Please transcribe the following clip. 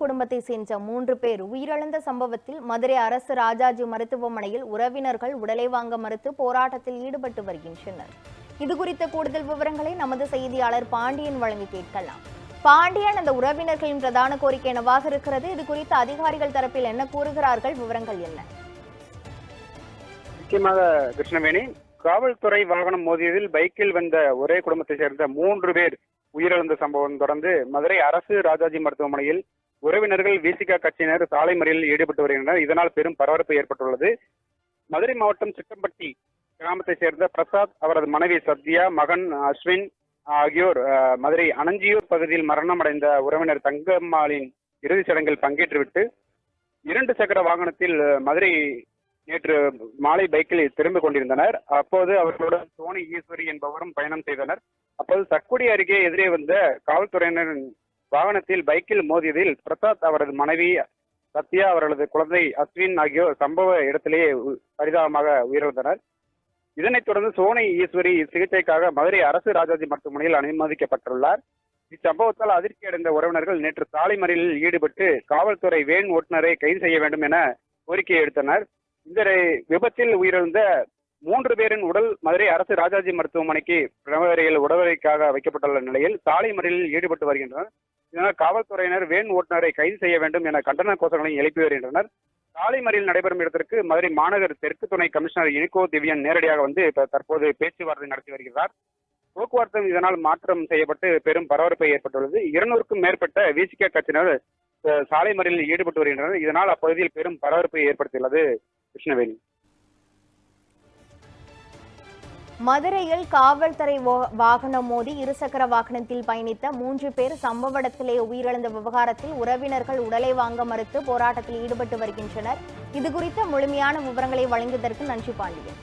குடும்பத்தை சேர்ந்த மூன்று பேர் உயிரிழந்த சம்பவத்தில் மதுரை அரசு ராஜாஜி மருத்துவமனையில் உறவினர்கள் உடலை வாங்க மறுத்து போராட்டத்தில் ஈடுபட்டு வருகின்றனர். இது குறித்த கூடுதல் விவரங்களை நமது செய்தியாளர் பாண்டியன் வழங்கி கேட்கலாம். பாண்டியன் அந்த உறவினர்களின் பிரதான கோரிக்கை என்னவாக இருக்கிறது? இது குறித்து அதிகாரிகள் தரப்பில் என்ன கூறுகிறார்கள்? விவரங்கள் என்ன? முக்கியமாக கிருஷ்ணவேணி காவல்துறை வாகனம் மோதியதில் பைக்கில் வந்த ஒரே குடும்பத்தை சேர்ந்த மூன்று பேர் உயிரிழந்த சம்பவம் தொடர்ந்து மதுரை அரசு ராஜாஜி மருத்துவமனையில் உறவினர்கள் விசிகா கட்சியினர் சாலை மறியலில் ஈடுபட்டு வருகின்றனர். இதனால் பெரும் பரபரப்பு ஏற்பட்டுள்ளது. மதுரை மாவட்டம் சிட்டம்பட்டி கிராமத்தை சேர்ந்த பிரசாத் அவரது மனைவி சத்யா மகன் அஸ்வின் ஆகியோர் மதுரை அனஞ்சியூர் பகுதியில் மரணமடைந்த உறவினர் தங்கம்மாளின் இறுதிச் சடங்கில் பங்கேற்றுவிட்டு இரண்டு சக்கர வாகனத்தில் மதுரை நேற்று மாலை பைக்கில் திரும்பிக் கொண்டிருந்தனர். அப்போது அவர்களுடன் சோனி ஈஸ்வரி என்பவரும் பயணம் செய்தனர். அப்போது சக்குடி அருகே எதிரே வந்த காவல்துறையினரின் வாகனத்தில் பைக்கில் மோதியதில் பிரசாத் அவரது மனைவி சத்யா அவர்களது குழந்தை அஸ்வின் ஆகியோர் சம்பவ இடத்திலேயே பரிதாபமாக உயிரிழந்தனர். இதனைத் தொடர்ந்து சோனை ஈஸ்வரி சிகிச்சைக்காக மதுரை அரசு ராஜாஜி மருத்துவமனையில் அனுமதிக்கப்பட்டுள்ளார். இச்சம்பவத்தால் அதிர்ச்சி அடைந்த உறவினர்கள் நேற்று சாலை மறியலில் ஈடுபட்டு காவல்துறை வேன் ஓட்டுநரை கைது செய்ய வேண்டும் என கோரிக்கை எடுத்தனர். இந்த விபத்தில் உயிரிழந்த மூன்று பேரின் உடல் மதுரை அரசு ராஜாஜி மருத்துவமனைக்கு பிரமவரையில் உடவரைக்காக வைக்கப்பட்டுள்ள நிலையில் சாலை மறியலில் ஈடுபட்டு வருகின்றனர். இதனால் காவல்துறையினர் வேன் ஓட்டுநரை கைது செய்ய வேண்டும் என கண்டன கோஷங்களை எழுப்பி வருகின்றனர். சாலை நடைபெறும் இடத்திற்கு மதுரை மாநகர் தெற்கு துணை கமிஷனர் இனிகோ திவ்யன் நேரடியாக வந்து தற்போது பேச்சுவார்த்தை நடத்தி வருகிறார். போக்குவரத்தும் இதனால் மாற்றம் செய்யப்பட்டு பெரும் பரபரப்பை ஏற்பட்டுள்ளது. இருநூறுக்கும் மேற்பட்ட விசிகே கட்சியினர் சாலை மறியலில் ஈடுபட்டு வருகின்றனர். இதனால் அப்பகுதியில் பெரும் பரபரப்பை ஏற்படுத்தியுள்ளது கிருஷ்ணவேணி. மதுரையில் காவல்துறை வாகனம் மோதி இருசக்கர வாகனத்தில் பயணித்த மூன்று பேர் சம்பவ இடத்திலே உயிரிழந்த விவகாரத்தில் உறவினர்கள் உடலை வாங்க மறுத்து போராட்டத்தில் ஈடுபட்டு வருகின்றனர். இதுகுறித்த முழுமையான விவரங்களை வழங்கியதற்கு நன்றி பாண்டியன்.